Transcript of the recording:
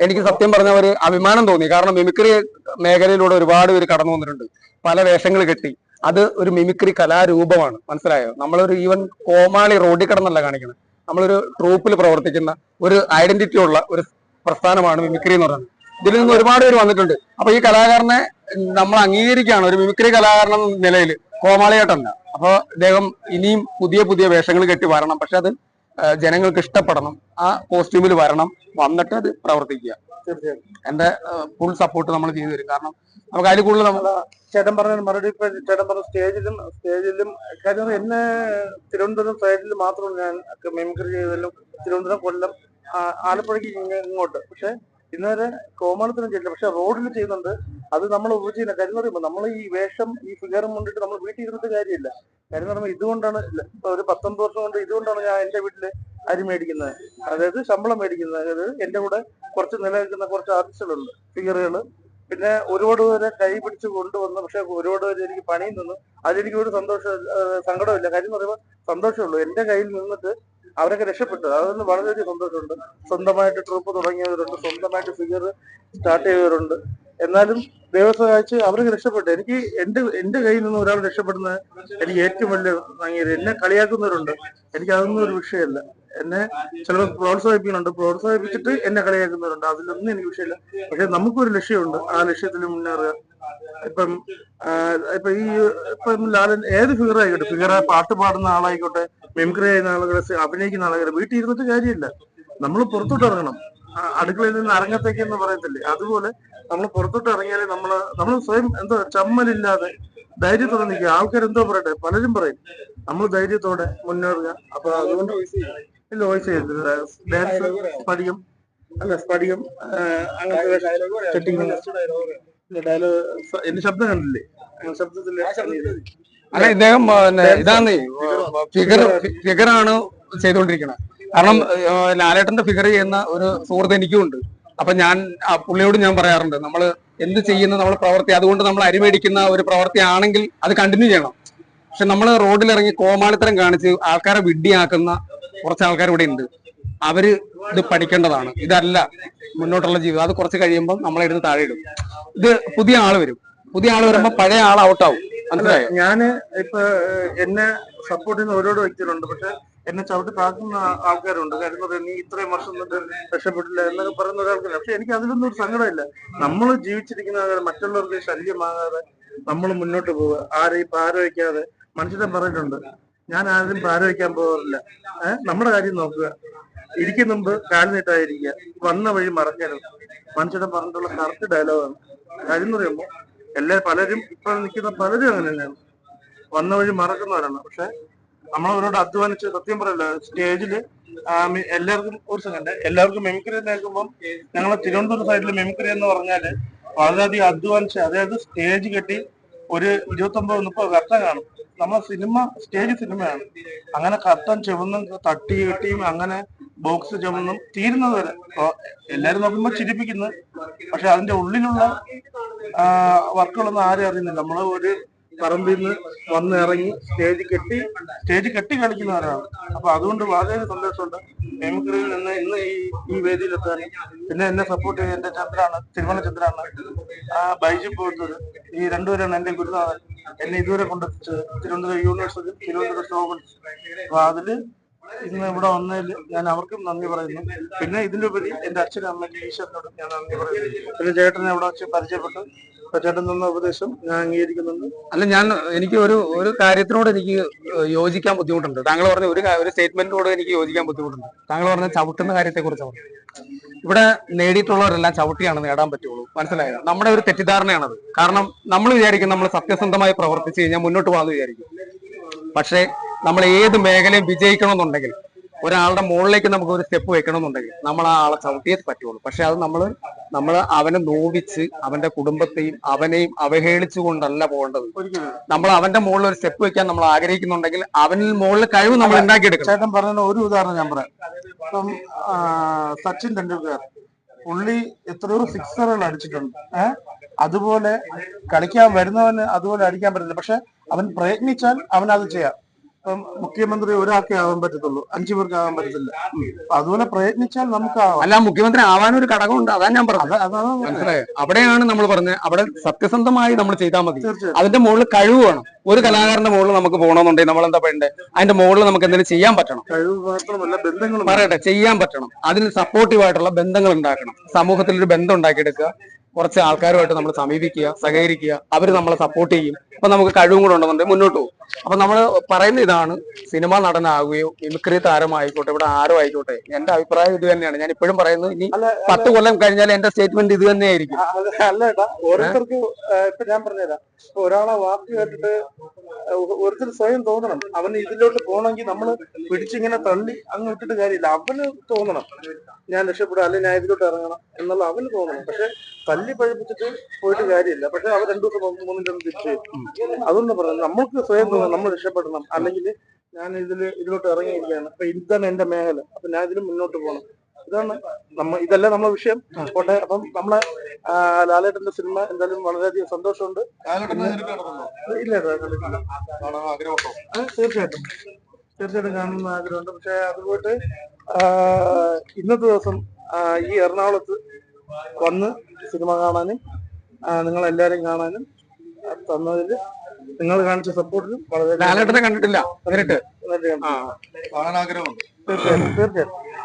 എനിക്ക് സത്യം പറഞ്ഞ ഒരു അഭിമാനം തോന്നി. കാരണം മിമിക്രി മേഖലയിലൂടെ ഒരുപാട് പേര് കടന്നു വന്നിട്ടുണ്ട്. പല വേഷങ്ങൾ കെട്ടി. അത് ഒരു മിമിക്രി കലാരൂപമാണ്. മനസ്സിലായോ? നമ്മളൊരു ഈവൻ കോമാളി റോഡിൽ കിടന്നല്ല കാണിക്കുന്നത് നമ്മളൊരു ട്രൂപ്പിൽ പ്രവർത്തിക്കുന്ന ഒരു ഐഡന്റിറ്റി ഉള്ള ഒരു പ്രസ്ഥാനമാണ് മിമിക്രി എന്ന് പറയുന്നത്. ഇതിൽ നിന്ന് ഒരുപാട് പേര് വന്നിട്ടുണ്ട്. അപ്പൊ ഈ കലാകാരനെ നമ്മൾ അംഗീകരിക്കുകയാണ്. ഒരു മിമിക്രി കലാകാരൻ എന്ന നിലയിൽ കോമാളിയായിട്ടല്ല. അപ്പൊ അദ്ദേഹം ഇനിയും പുതിയ പുതിയ വേഷങ്ങൾ കെട്ടി വരണം. പക്ഷെ അത് ജനങ്ങൾക്ക് ഇഷ്ടപ്പെടണം. ആ കോസ്റ്റ്യൂമിൽ വരണം. വന്നിട്ട് അത് പ്രവർത്തിക്കുക. എന്റെ ഫുൾ സപ്പോർട്ട് നമ്മൾ ചെയ്തു തരും. കാരണം നമുക്ക് അതിൽ കൂടുതൽ നമ്മൾ ചേട്ടൻ പറഞ്ഞ മറുപടി ചേട്ടൻ പറഞ്ഞ സ്റ്റേജിലും സ്റ്റേജിലും കാര്യം എന്നെ തിരുവനന്തപുരം സൈഡിൽ മാത്രം ഞാൻ മെമിക്രി ചെയ്തതിലും തിരുവനന്തപുരം കൊല്ലം ആലപ്പുഴയ്ക്ക് ഇങ്ങ- ഇങ്ങോട്ട്. പക്ഷെ ഇന്നുവരെ കോമാളത്തിനും ചെയ്തില്ല. പക്ഷെ റോഡിൽ ചെയ്യുന്നുണ്ട്. അത് നമ്മൾ ഉപജീവനം എന്ന് നമ്മൾ ഈ വേഷം ഈ ഫിഗറും കൊണ്ടിട്ട് നമ്മൾ വീട്ടിൽ ഇരുന്നിട്ട് കാര്യമില്ല. കരുന്നറിയുമ്പോൾ ഇതുകൊണ്ടാണ് ഒരു പത്തൊമ്പത് വർഷം കൊണ്ട് ഇതുകൊണ്ടാണ് ഞാൻ എന്റെ വീട്ടിൽ അരി മേടിക്കുന്നത് അതായത് ശമ്പളം മേടിക്കുന്നത് അതായത് എന്റെ കൂടെ കുറച്ച് നിലനിൽക്കുന്ന കുറച്ച് ആർട്ടിസ്റ്റുകളുണ്ട് ഫിഗറുകൾ പിന്നെ ഒരുപാട് പേരെ കൈ പിടിച്ച് കൊണ്ടുവന്ന് പക്ഷെ ഒരുപാട് പേര് എനിക്ക് പണിയും തന്നു അതെനിക്ക് ഒരു സന്തോഷം സങ്കടമില്ല. കാര്യം എന്ന് പറയുമ്പോൾ സന്തോഷമുള്ളൂ. എന്റെ കയ്യിൽ നിന്നിട്ട് അവരൊക്കെ രക്ഷപ്പെട്ടു. അതൊന്ന് വളരെയധികം സന്തോഷമുണ്ട്. സ്വന്തമായിട്ട് ട്രൂപ്പ് തുടങ്ങിയവരുണ്ട്. സ്വന്തമായിട്ട് ഫിഗർ സ്റ്റാർട്ട് ചെയ്തവരുണ്ട്. എന്നാലും ദൈവം സഹായിച്ച് അവർക്ക് രക്ഷപ്പെട്ടു. എനിക്ക് എന്റെ എന്റെ കയ്യിൽ നിന്ന് ഒരാൾ രക്ഷപ്പെടുന്നത് എനിക്ക് ഏറ്റവും വലിയ ഭംഗിയത് എന്നെ കളിയാക്കുന്നവരുണ്ട്. എനിക്ക് അതൊന്നും ഒരു വിഷയമല്ല. എന്നെ ചിലർ പ്രോത്സാഹിപ്പിക്കുന്നുണ്ട്. പ്രോത്സാഹിപ്പിച്ചിട്ട് എന്നെ കളിയാക്കുന്നവരുണ്ട്. അതിലൊന്നും എനിക്ക് വിഷയമില്ല. പക്ഷെ നമുക്കൊരു ലക്ഷ്യമുണ്ട്. ആ ലക്ഷ്യത്തിൽ മുന്നേറുക. ഇപ്പം ഇപ്പൊ ഈ ഇപ്പം ലാലൻ ഏത് ഫിഗർ ആയിക്കോട്ടെ ഫിഗർ പാട്ട് പാടുന്ന ആളായിക്കോട്ടെ മെമിക്രി ചെയ്യുന്ന ആളുകളെ അഭിനയിക്കുന്ന ആളുകളെ വീട്ടിൽ ഇരുന്നിട്ട് കാര്യമില്ല. നമ്മൾ പുറത്തോട്ട് ഇറങ്ങണം. അടുക്കളയിൽ നിന്ന് അരങ്ങത്തേക്ക് എന്ന് പറയത്തില്ലേ? അതുപോലെ നമ്മൾ പുറത്തോട്ട് ഇറങ്ങിയാലേ നമ്മൾ നമ്മൾ സ്വയം എന്തോ ചമ്മലില്ലാതെ ധൈര്യത്തോടെ നിൽക്കുക. ആൾക്കാർ എന്തോ പറയട്ടെ പലരും പറയും. നമ്മൾ ധൈര്യത്തോടെ മുന്നേറുക. അപ്പൊ അതുകൊണ്ട് ഇല്ല വോയിസ് ചെയ്തില്ല ഡാൻസ് പഠിക്കും അല്ല പഠിക്കും അങ്ങനത്തെ സെറ്റിംഗ് ഡയലോഗ് എന്റെ ശബ്ദം കണ്ടില്ലേ? ശബ്ദത്തിൽ അല്ല ഇദ്ദേഹം പിന്നെ ഇതാണ് ഫിഗർ ഫിഗറാണ് ചെയ്തുകൊണ്ടിരിക്കുന്നത് കാരണം ലാലേട്ടന്റെ ഫിഗർ ചെയ്യുന്ന ഒരു സുഹൃത്ത് എനിക്കും ഉണ്ട് അപ്പൊ ഞാൻ പുള്ളിയോട് ഞാൻ പറയാറുണ്ട് നമ്മൾ എന്ത് ചെയ്യുന്ന നമ്മൾ പ്രവർത്തി അതുകൊണ്ട് നമ്മൾ അരിമേടിക്കുന്ന ഒരു പ്രവർത്തി ആണെങ്കിൽ അത് കണ്ടിന്യൂ ചെയ്യണം. പക്ഷെ നമ്മൾ റോഡിൽ ഇറങ്ങി കോമാളിത്തരം കാണിച്ച് ആൾക്കാരെ വിഡ്ഡിയാക്കുന്ന കുറച്ച് ആൾക്കാർ ഇവിടെ ഉണ്ട്. അവർ ഇത് പഠിക്കേണ്ടതാണ്. ഇതല്ല മുന്നോട്ടുള്ള ജീവിതം. അത് കുറച്ച് കഴിയുമ്പോൾ നമ്മളെടുത്ത് താഴെ ഇടും. ഇത് പുതിയ ആൾ വരും. പുതിയ ആൾ വരുമ്പോ പഴയ ആൾ ഔട്ടാവും മനസ്സിലായോ? ഞാൻ ഇപ്പൊ എന്നെ സപ്പോർട്ട് ചെയ്യുന്ന ഓരോരോ വ്യക്തികളുണ്ട്. പക്ഷെ എന്നെ ചവിട്ടി താക്കുന്ന ആൾക്കാരുണ്ട്. കാര്യം എന്ന് നീ ഇത്രയും വർഷം നിന്നിട്ട് രക്ഷപ്പെട്ടില്ല എന്നൊക്കെ പറയുന്ന ഒരാൾക്കില്ല. പക്ഷെ എനിക്ക് അതിലൊന്നും ഒരു സങ്കടമില്ല. നമ്മൾ ജീവിച്ചിരിക്കുന്ന മറ്റുള്ളവർക്ക് ശല്യമാകാതെ നമ്മൾ മുന്നോട്ട് പോവുക. ആരെയും പാരവയ്ക്കാതെ മനുഷ്യരെ പറഞ്ഞിട്ടുണ്ട് ഞാൻ ആരും പാരവയ്ക്കാൻ പോകാറില്ല. ഏഹ് നമ്മുടെ കാര്യം നോക്കുക. ഇരിക്കും മുമ്പ് കാൽ നീട്ടായിരിക്കുക വന്ന വഴി മറക്കരുത്. മനുഷ്യരെ പറഞ്ഞിട്ടുള്ള കറക്റ്റ് ഡയലോഗാണ്. കാര്യം എന്ന് പറയുമ്പോൾ എല്ലാ പലരും ഇപ്പൊ നിൽക്കുന്ന പലരും അങ്ങനെ തന്നെയാണ് വന്ന വഴി മറക്കുന്നവരാണ്. പക്ഷെ നമ്മളവരോട് അധ്വാനിച്ച് സത്യം പറയല്ല സ്റ്റേജിൽ എല്ലാവർക്കും ഒരു സെക്കൻഡ് എല്ലാവർക്കും മെമിക്രി കേൾക്കുമ്പോൾ ഞങ്ങളെ തിരുവനന്തപുരം സൈഡിൽ മെമിക്രി എന്ന് പറഞ്ഞാൽ വളരെയധികം അധ്വാനിച്ച് അതായത് സ്റ്റേജ് കെട്ടി ഒരു ഇരുപത്തൊമ്പത് മുപ്പത് കർട്ടൻ കാണും. നമ്മളെ സിനിമ സ്റ്റേജ് സിനിമയാണ്. അങ്ങനെ കർട്ടൻ ചുവന്നും തട്ടി കെട്ടിയും അങ്ങനെ ബോക്സ് ചുമന്നും തീരുന്നത് വരെ. എല്ലാരും നോക്കുമ്പോൾ ചിരിപ്പിക്കുന്നു. പക്ഷെ അതിന്റെ ഉള്ളിലുള്ള വർക്കുകളൊന്നും ആരും അറിയുന്നില്ല. നമ്മൾ ഒരു പറമ്പിൽ നിന്ന് വന്ന് ഇറങ്ങി സ്റ്റേജ് കെട്ടി സ്റ്റേജ് കെട്ടി കളിക്കുന്നവരാണ് അപ്പൊ അതുകൊണ്ട് വളരെ സന്തോഷമുണ്ട്. മെമിക്രിയിൽ നിന്ന് ഇന്ന് ഈ ഈ വേദിയിലെത്താനും പിന്നെ എന്നെ സപ്പോർട്ട് ചെയ്ത് എന്റെ ചന്ദ്രാണ് തിരുമല ചന്ദ്രാണ് ആ ബൈജു പോകുന്നത്. ഈ രണ്ടുപേരാണ് എന്റെ ഗുരുനാഥൻ. എന്നെ ഇതുവരെ കൊണ്ടെത്തിച്ചത്. തിരുവനന്തപുരം യൂണിവേഴ്സിറ്റി തിരുവനന്തപുരം സ്റ്റോബിൾസ് അപ്പൊ അതിൽ ഇന്ന് ഇവിടെ വന്നതിൽ ഞാൻ അവർക്കും നന്ദി പറയുന്നു. പിന്നെ ഇതിന്റെ ഉപരി എന്റെ അച്ഛനും അമ്മയ്ക്ക് ഈശ്വരനോടും ഞാൻ നന്ദി പറയുന്നു. പിന്നെ ചേട്ടനെ ഇവിടെ വെച്ച് പരിചയപ്പെട്ടു. ചേട്ടൻ തന്ന ഉപദേശം ഞാൻ അംഗീകരിക്കുന്നുണ്ട്. അല്ല ഞാൻ എനിക്ക് ഒരു ഒരു കാര്യത്തിനോട് എനിക്ക് യോജിക്കാൻ ബുദ്ധിമുട്ടുണ്ട്. താങ്കൾ പറഞ്ഞ ഒരു ഒരു സ്റ്റേറ്റ്മെന്റിനോട് എനിക്ക് യോജിക്കാൻ ബുദ്ധിമുട്ടുണ്ട്. താങ്കൾ പറഞ്ഞ ചവിട്ടുന്ന കാര്യത്തെ കുറിച്ച് ഇവിടെ നേടിയിട്ടുള്ളവരെല്ലാം ചവിട്ടിയാണ് നേടാൻ പറ്റുള്ളൂ. മനസ്സിലായോ? നമ്മുടെ ഒരു തെറ്റിദ്ധാരണയാണത്. കാരണം നമ്മൾ വിചാരിക്കും നമ്മൾ സത്യസന്ധമായി പ്രവർത്തിച്ചു കഴിഞ്ഞാൽ മുന്നോട്ട് പോകാമെന്ന് വിചാരിക്കും. പക്ഷേ നമ്മൾ ഏത് മേഖലയും വിജയിക്കണമെന്നുണ്ടെങ്കിൽ ഒരാളുടെ മുകളിലേക്ക് നമുക്ക് ഒരു സ്റ്റെപ്പ് വെക്കണമെന്നുണ്ടെങ്കിൽ നമ്മൾ ആ ആളെ ചവിട്ടിയേ പറ്റുള്ളൂ. പക്ഷെ അത് നമ്മൾ നമ്മൾ അവനെ നോവിച്ച് അവന്റെ കുടുംബത്തെയും അവനെയും അവഹേളിച്ചുകൊണ്ടല്ല പോകേണ്ടത്. നമ്മൾ അവന്റെ മുകളിൽ ഒരു സ്റ്റെപ്പ് വെക്കാൻ നമ്മൾ ആഗ്രഹിക്കുന്നുണ്ടെങ്കിൽ അവനിൽ മുകളിൽ കഴിവ് നമ്മൾ ഉണ്ടാക്കിയെടുക്കും ചേട്ടൻ പറഞ്ഞ ഒരു ഉദാഹരണം ഞാൻ പറയാം. ഇപ്പം സച്ചിൻ ടെണ്ടുൽക്കർ പുള്ളി എത്രയോ സിക്സറുകൾ അടിച്ചിട്ടുണ്ട്. ഏഹ് അതുപോലെ കളിക്കാൻ വരുന്നവന് അതുപോലെ അടിക്കാൻ പറ്റില്ല പക്ഷെ അവൻ പ്രയത്നിച്ചാൽ അവൻ അത് ചെയ്യാം. മുഖ്യമന്ത്രി ഒരാൾക്കേ ആവാൻ പറ്റത്തുള്ളൂ. അഞ്ചു പേർക്ക് ആവാൻ പറ്റത്തില്ല അതുപോലെ പ്രയത്നിച്ചാൽ നമുക്ക് അല്ല മുഖ്യമന്ത്രി ആവാനൊരു ഘടകമുണ്ട് അതാ ഞാൻ പറഞ്ഞത്. മനസ്സിലായോ? അവിടെയാണ് നമ്മൾ പറഞ്ഞത്. അവിടെ സത്യസന്ധമായി നമ്മൾ ചെയ്താൽ മതി. അതിന്റെ മുകളിൽ കഴിവ് വേണം. ഒരു കലാകാരന്റെ മുകളിൽ നമുക്ക് പോകണമെന്നുണ്ടെങ്കിൽ നമ്മൾ എന്താ പറയണ്ടേ? അതിന്റെ മുകളിൽ നമുക്ക് എന്തെങ്കിലും ചെയ്യാൻ പറ്റണം. ബന്ധങ്ങൾ പറയട്ടെ ചെയ്യാൻ പറ്റണം. അതിന് സപ്പോർട്ടീവായിട്ടുള്ള ബന്ധങ്ങൾ ഉണ്ടാക്കണം. സമൂഹത്തിൽ ഒരു ബന്ധം ഉണ്ടാക്കിയെടുക്കുക. കുറച്ച് ആൾക്കാരുമായിട്ട് നമ്മൾ സമീപിക്കുക സഹകരിക്കുക. അവർ നമ്മളെ സപ്പോർട്ട് ചെയ്യും. അപ്പൊ നമുക്ക് കഴിവും കൂടെ ഉണ്ടെന്നുണ്ടെങ്കിൽ മുന്നോട്ട് പോകും. അപ്പൊ നമ്മൾ പറയുന്ന ഇതാണ് സിനിമ നടനാകുകയോ മിമിക്രി താരമായിക്കോട്ടെ ഇവിടെ ആരോ ആയിക്കോട്ടെ എന്റെ അഭിപ്രായം ഇത് തന്നെയാണ്. ഞാൻ ഇപ്പോഴും പറയുന്നത് ഇനി പത്ത് കൊല്ലം കഴിഞ്ഞാൽ എന്റെ സ്റ്റേറ്റ്മെന്റ് ഇത് തന്നെയായിരിക്കും. അല്ല ഏട്ടാ ഓരോരുത്തർക്ക് ഇപ്പൊ ഞാൻ പറഞ്ഞുതരാം. ഒരാളെ വാക്ക് കേട്ടിട്ട് ഓരോരുത്തർ സ്വയം തോന്നണം. അവന് ഇതിലോട്ട് പോകണമെങ്കിൽ നമ്മൾ പിടിച്ചിങ്ങനെ തള്ളി അങ്ങ് ഇട്ടിട്ട് കാര്യമില്ല. അവന് തോന്നണം. ഞാൻ രക്ഷപ്പെടുക അല്ലെങ്കിൽ ഞാൻ ഇതിലോട്ട് ഇറങ്ങണം എന്നുള്ള അവന് തോന്നണം. പക്ഷെ തല്ലി പഴിപ്പിച്ചിട്ട് പോയിട്ട് കാര്യമില്ല. പക്ഷെ അവർ രണ്ടു ദിവസം മൂന്ന് മൂന്നിന്റെ ഒന്ന് തിരിച്ചു അതൊന്നും പറഞ്ഞു നമ്മൾക്ക് സ്വയം നമ്മൾ രക്ഷപ്പെടണം. അല്ലെങ്കിൽ ഞാൻ ഇതിൽ ഇതിലോട്ട് ഇറങ്ങിയിരിക്കുകയാണ്. അപ്പൊ ഇതാണ് എന്റെ മേഖല. അപ്പൊ ഞാൻ ഇതിന് മുന്നോട്ട് പോകണം. ഇതാണ് നമ്മ ഇതല്ല നമ്മളെ വിഷയം? പോട്ടെ. അപ്പം നമ്മളെ ലാലേട്ടന്റെ സിനിമ എന്തായാലും വളരെയധികം സന്തോഷമുണ്ട്. ഇല്ല തീർച്ചയായിട്ടും. തീർച്ചയായിട്ടും കാണുന്ന ആഗ്രഹമുണ്ട്. പക്ഷെ അതുപോലെ പോയിട്ട് ആ, ഇന്നത്തെ ദിവസം ഈ എറണാകുളത്ത് വന്ന് സിനിമ കാണാനും നിങ്ങൾ എല്ലാവരും കാണാനും തന്നതിൽ നിങ്ങൾ കാണിച്ച സപ്പോർട്ടിനും വളരെ ലാലേട്ടനെ കണ്ടിട്ടില്ല. നേരിട്ട്. കാണാൻ ആഗ്രഹമുണ്ട്. തീർച്ചയായിട്ടും തീർച്ചയായിട്ടും.